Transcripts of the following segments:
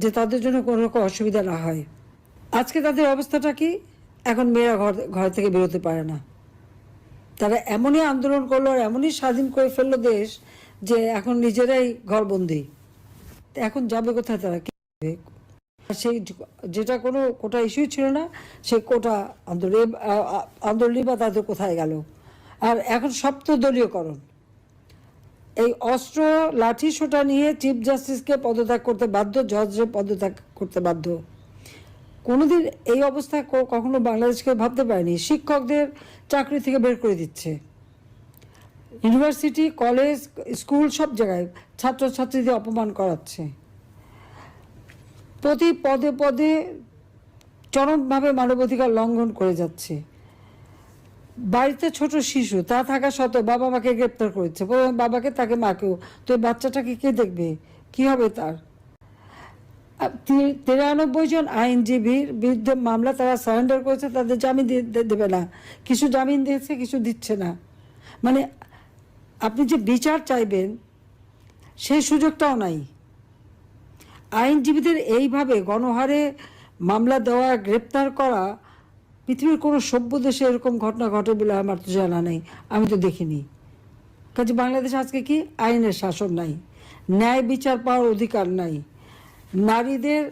যে তাদের জন্য কোনো রকম অসুবিধা না হয়। আজকে তাদের অবস্থাটা কি? এখন মেয়েরা ঘর ঘর থেকে বেরোতে পারে না। তারা এমনই আন্দোলন করল আর এমনই স্বাধীন করে ফেলল দেশ যে এখন নিজেরাই ঘরবন্দি। এখন যাবে কোথায় তারা? কি সেই যেটা কোনো কোটা ইস্যুই ছিল না, সেই কোটা আন্দোলন আন্দোলনই বা তাদের কোথায় গেল? আর এখন সপ্তদলীয়করণ। এই অস্ত্র লাঠি সোটা নিয়ে চিফ জাস্টিসকে পদত্যাগ করতে বাধ্য, জজকে পদত্যাগ করতে বাধ্য। কোনোদিন এই অবস্থা কখনো বাংলাদেশকে ভাবতে পারেনি। শিক্ষকদের চাকরি থেকে বের করে দিচ্ছে। ইউনিভার্সিটি, কলেজ, স্কুল সব জায়গায় ছাত্রছাত্রীদের অপমান করাচ্ছে। প্রতি পদে পদে চরমভাবে মানবাধিকার লঙ্ঘন করে যাচ্ছে। বাড়িতে ছোট শিশু, তা থাকা সত্ত্বেও বাবা মাকে গ্রেপ্তার করেছে। প্রথমে বাবাকে, তাকে মাকেও। তো বাচ্চাটাকে কে দেখবে? কি হবে তার? তিরানব্বই জন আইনজীবীর বিরুদ্ধে মামলা তারা সারেন্ডার করেছে, তাদের জামিন দেবে না। কিছু জামিন দিয়েছে, কিছু দিচ্ছে না। মানে আপনি যে বিচার চাইবেন সেই সুযোগটাও নাই। আইনজীবীদের এইভাবে গণহারে মামলা দেওয়া, গ্রেপ্তার করা পৃথিবীর কোনো সভ্য দেশে এরকম ঘটনা ঘটে বলে আমার তো জানা নেই। আমি তো দেখিনি। কাজে বাংলাদেশ আজকে কি? আইনের শাসন নাই। ন্যায় বিচার পাওয়ার অধিকার নাই। নারীদের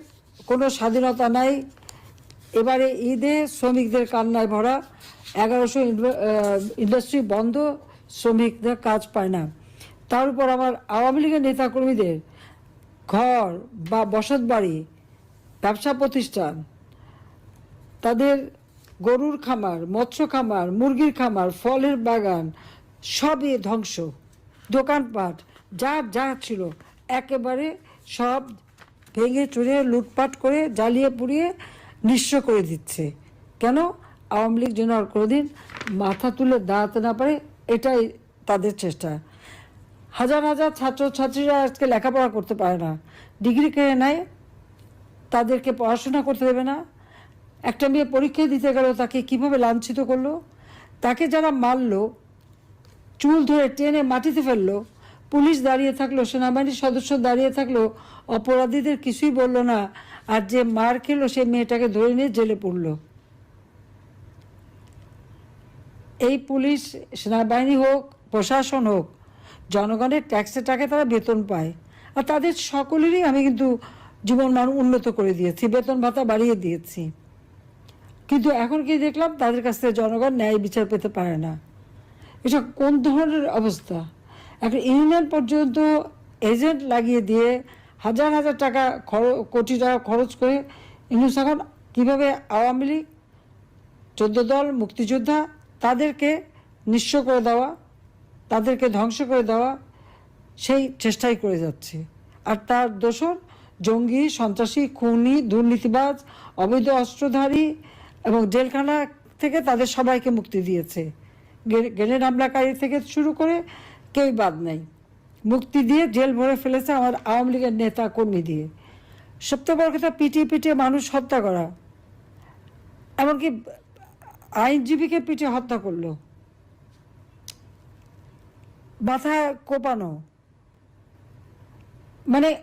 কোনো স্বাধীনতা নাই। এবারে ঈদে শ্রমিকদের কান্নায় ভরা, এগারোশো ইন্ডাস্ট্রি বন্ধ শ্রমিকদের কাজ পায় না। তার উপর আমার আওয়ামী লীগের নেতাকর্মীদের ঘর বা বসত বাড়ি ব্যবসা প্রতিষ্ঠান, তাদের গরুর খামার, মৎস্য খামার, মুরগির খামার, ফলের বাগান, সবই ধ্বংস। দোকানপাট, যা যা ছিল, একেবারে সব ভেঙে চুরে লুটপাট করে জ্বালিয়ে পুড়িয়ে নিঃস্ব করে দিচ্ছে। কেন? আওয়ামী লীগ যেন আর কোনোদিন মাথা তুলে দাঁড়াতে না পারে, এটাই তাদের চেষ্টা। হাজার হাজার ছাত্রছাত্রীরা আজকে লেখাপড়া করতে পারে না। ডিগ্রি কেড়ে নেয়, তাদেরকে পড়াশোনা করতে দেবে না। একটা মেয়ে পরীক্ষা দিতে গেল, তাকে কীভাবে লাঞ্ছিত করল? তাকে যারা মারলো, চুল ধরে টেনে মাটিতে ফেলল, পুলিশ দাঁড়িয়ে থাকল, সেনাবাহিনীর সদস্য দাঁড়িয়ে থাকল, অপরাধীদের কিছুই বলল না, আর যে মার খেলো সে মেয়েটাকে ধরে নিয়ে জেলে পড়ল। এই পুলিশ, সেনাবাহিনী হোক, প্রশাসন হোক, জনগণের ট্যাক্সের টাকা তারা বেতন পায়। আর তাদের সকলেরই আমি কিন্তু জীবন মান উন্নত করে দিয়েছি, বেতন ভাতা বাড়িয়ে দিয়েছি। কিন্তু এখন কি দেখলাম তাদের কাছ থেকে জনগণ ন্যায় বিচার পেতে পারে না। এটা কোন ধরনের অবস্থা? একটা ইউনিয়ন পর্যন্ত এজেন্ট লাগিয়ে দিয়ে হাজার হাজার টাকা কোটি টাকা খরচ করে ইউনুস এখন কীভাবে আওয়ামী লীগ, চোদ্দ দল, মুক্তিযোদ্ধা তাদেরকে নিঃস্ব করে দেওয়া, তাদেরকে ধ্বংস করে দেওয়া, সেই চেষ্টাই করে যাচ্ছে। আর তার দোষর জঙ্গি, সন্ত্রাসী, খুনি, দুর্নীতিবাজ, অবৈধ অস্ত্রধারী এবং জেলখানা থেকে তাদের সবাইকে মুক্তি দিয়েছে। গে- গ্রেনেড হামলাকারী থেকে শুরু করে কেউই বাদ নাই। মুক্তি দিয়ে জেল ভরে ফেলেছে আমার আওয়ামী লীগের নেতা কর্মী দিয়ে। সবথেকে বড় কথা, পিটিয়ে পিটিয়ে মানুষ হত্যা করা। এমনকি আইনজীবীকে পিটিয়ে হত্যা করল। মাথা কোপানো। মানে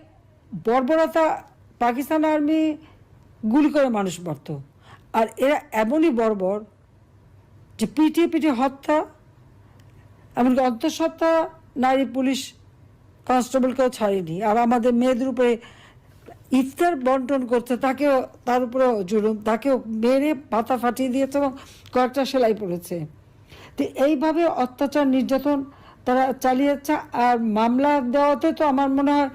বর্বরতা, পাকিস্তান আর্মি গুলি করে মানুষ মারত। আর এরা এমনই বর্বর যে পিটিয়ে পিটিয়ে হত্যা, এমনকি অন্তঃসত্ত্বা নারী পুলিশ কনস্টেবলকেও ছাড়েনি। আর আমাদের মেয়েদের উপরে ইফতার বন্টন করতে তাকেও, তার উপরেও জুলুম, তাকেও মেরে পাতা ফাটিয়ে দিয়েছে এবং কয়েকটা সেলাই পড়েছে। তো এইভাবে অত্যাচার, নির্যাতন তারা চালিয়ে যাচ্ছে আর মামলা দেওয়াতে তো আমার মনে হয়,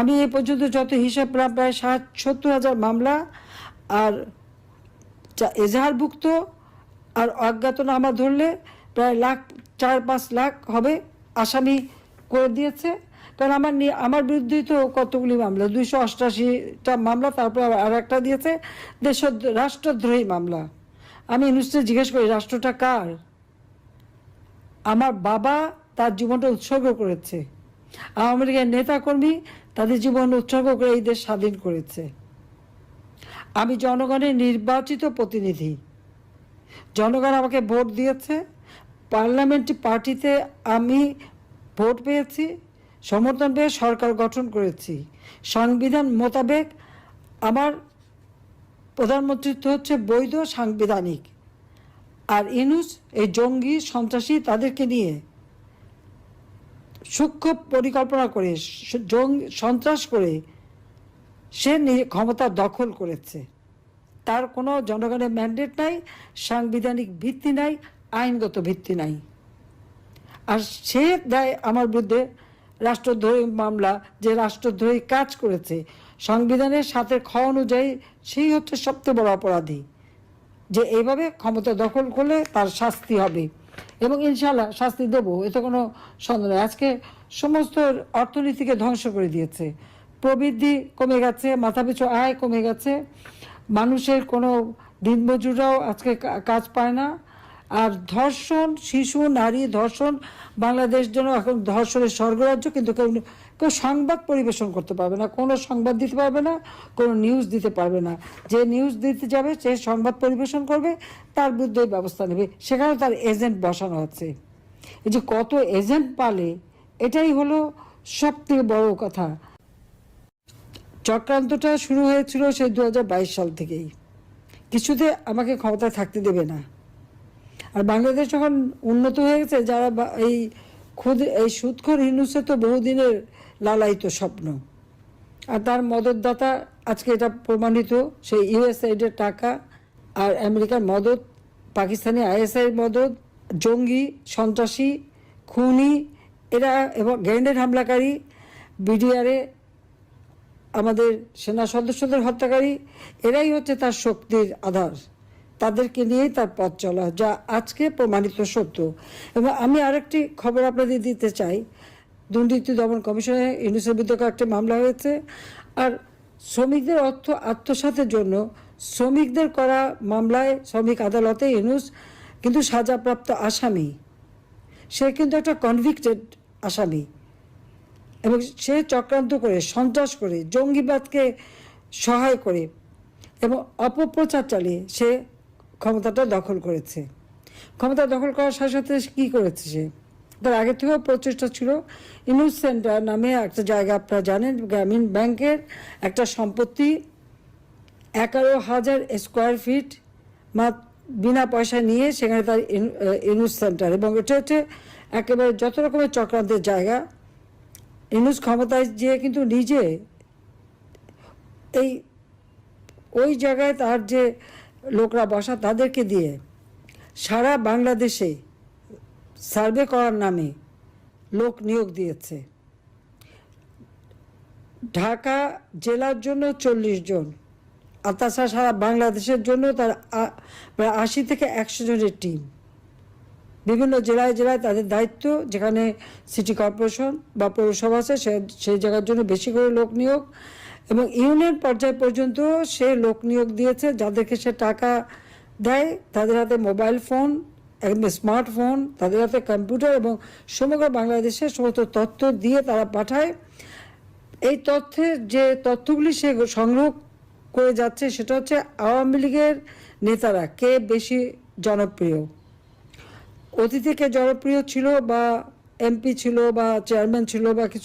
আমি এ পর্যন্ত যত হিসাব প্রায় ষাট সত্তর হাজার মামলা আর এজাহারভুক্ত আর অজ্ঞাতনামা ধরলে প্রায় লাখ, চার পাঁচ লাখ হবে আসামি করে দিয়েছে। কারণ আমার আমার বিরুদ্ধেই তো কতগুলি মামলা, দুইশো অষ্টাশিটা মামলা, তারপর আর একটা দিয়েছে দেশ রাষ্ট্রদ্রোহী মামলা। আমি নিশ্চয় জিজ্ঞেস করি, রাষ্ট্রটা কার? আমার বাবা তার জীবনটা উৎসর্গ করেছে। আওয়ামী লীগের নেতাকর্মী তাদের জীবন উৎসর্গ করে এই দেশ স্বাধীন করেছে। আমি জনগণের নির্বাচিত প্রতিনিধি। জনগণ আমাকে ভোট দিয়েছে। পার্লামেন্ট পার্টিতে আমি ভোট পেয়েছি, সমর্থন পেয়ে সরকার গঠন করেছি। সংবিধান মোতাবেক আমার প্রধানমন্ত্রিত্ব হচ্ছে বৈধ সাংবিধানিক। আর ইনুস, এই জঙ্গি সন্ত্রাসী তাদেরকে নিয়ে সূক্ষ্ম পরিকল্পনা করে জঙ্গি সন্ত্রাস করে সে ক্ষমতা দখল করেছে। তার কোনো জনগণের ম্যান্ডেট নাই, সাংবিধানিক ভিত্তি নাই, আইনগত ভিত্তি নাই। আর সে দেয় আমার বিরুদ্ধে রাষ্ট্রদ্রোহী মামলা, যে রাষ্ট্রদ্রোহী কাজ করেছে, সংবিধানের সাথে খ অনুযায়ী সেই হচ্ছে সবচেয়ে বড় অপরাধী। যে এইভাবে ক্ষমতা দখল করলে তার শাস্তি হবে। এবং ইনশাল্লাহ শাস্তি দেবো, এতে কোনো সন্দেহ আজকে সমস্ত অর্থনীতিকে ধ্বংস করে দিয়েছে। প্রবৃদ্ধি কমে গেছে, মাথাপিছু আয় কমে গেছে। মানুষের কোনো দিনমজুররাও আজকে কাজ পায় না। আর ধর্ষণ, শিশু, নারী ধর্ষণ, বাংলাদেশ যেন এখন ধর্ষণের স্বর্গরাজ্য, কিন্তু কেউ কেউ সংবাদ পরিবেশন করতে পারবে না, কোনো সংবাদ দিতে পারবে না, কোনো নিউজ দিতে পারবে না। যে নিউজ দিতে যাবে, সে সংবাদ পরিবেশন করবে, তার বিরুদ্ধে ব্যবস্থা নেবে। সেখানে তার এজেন্ট বসানো আছে। এই যে কত এজেন্ট পালে, এটাই হলো সব থেকে বড় কথা। চক্রান্তটা শুরু হয়েছিল সেই দু হাজার বাইশ সাল থেকেই। কিছুতে আমাকে ক্ষমতায় থাকতে দেবে না। আর বাংলাদেশ যখন উন্নত হয়ে গেছে, যারা এই খুদ, এই সুদখোর হিন্দুসে তো বহুদিনের লালায়িত স্বপ্ন। আর তার মদতদাতা, আজকে এটা প্রমাণিত, সেই ইউএসআইডের টাকা আর আমেরিকার মদত, পাকিস্তানি আইএসআই মদত, জঙ্গি, সন্ত্রাসী, খুনি, এরা এবং গ্রেনেড হামলাকারী, বিডিআরে আমাদের সেনা সদস্যদের হত্যাকারী, এরাই হচ্ছে তার শক্তির আধার। তাদেরকে নিয়েই তার পথ চলা, যা আজকে প্রমাণিত সত্য। এবং আমি আরেকটি খবর আপনাদের দিতে চাই। দুর্নীতি দমন কমিশনে ইউনিসের বিরুদ্ধে কয়েকটি মামলা হয়েছে। আর শ্রমিকদের অর্থ আত্মসাতের জন্য শ্রমিকদের করা মামলায় শ্রমিক আদালতে ইউনুস কিন্তু সাজাপ্রাপ্ত আসামি। সে কিন্তু একটা কনভিক্টেড আসামি। এবং সে চক্রান্ত করে সন্ত্রাস করে জঙ্গিবাদকে সহায় করে এবং অপপ্রচার চালিয়ে সে ক্ষমতাটা দখল করেছে। ক্ষমতা দখল করার সাথে সাথে কী করেছে সে? তার আগে থেকেও প্রচেষ্টা ছিল। ইনুস সেন্টার নামে একটা জায়গা আপনারা জানেন গ্রামীণ ব্যাংকের একটা সম্পত্তি। এগারো হাজার স্কোয়ার ফিট বিনা পয়সা নিয়ে সেখানে তার ইন- আহ, সেন্টার এবং এটা হচ্ছে একেবারে যত রকমের চক্রান্তের জায়গা। ইনুস ক্ষমতায় যে কিন্তু নিজে এই ওই জায়গায় তার যে লোকরা বসা তাদেরকে দিয়ে সারা বাংলাদেশে সার্ভে করার নামে লোক নিয়োগ দিয়েছে। ঢাকা জেলার জন্য চল্লিশ জন, আর তাছাড়া সারা বাংলাদেশের জন্য তার আশি থেকে একশো জনের টিম বিভিন্ন জেলায় জেলায় তাদের দায়িত্ব, যেখানে সিটি কর্পোরেশন বা পৌরসভা আছে সেই জায়গার জন্য বেশি করে লোক নিয়োগ এবং ইউনিয়ন পর্যায় পর্যন্ত সে লোক নিয়োগ দিয়েছে, যাদেরকে সে টাকা দেয়, তাদের হাতে মোবাইল ফোন একদম স্মার্টফোন তাদের হাতে কম্পিউটার এবং সমগ্র বাংলাদেশের সমস্ত তথ্য দিয়ে তারা পাঠায়। এই তথ্যের যে তথ্যগুলি সে সংগ্রহ করে যাচ্ছে, সেটা হচ্ছে আওয়ামী লীগের নেতারা, কে বেশি জনপ্রিয়? অতীতে কে জনপ্রিয় ছিল বা এমপি ছিল বা চেয়ারম্যান ছিল বা কিছু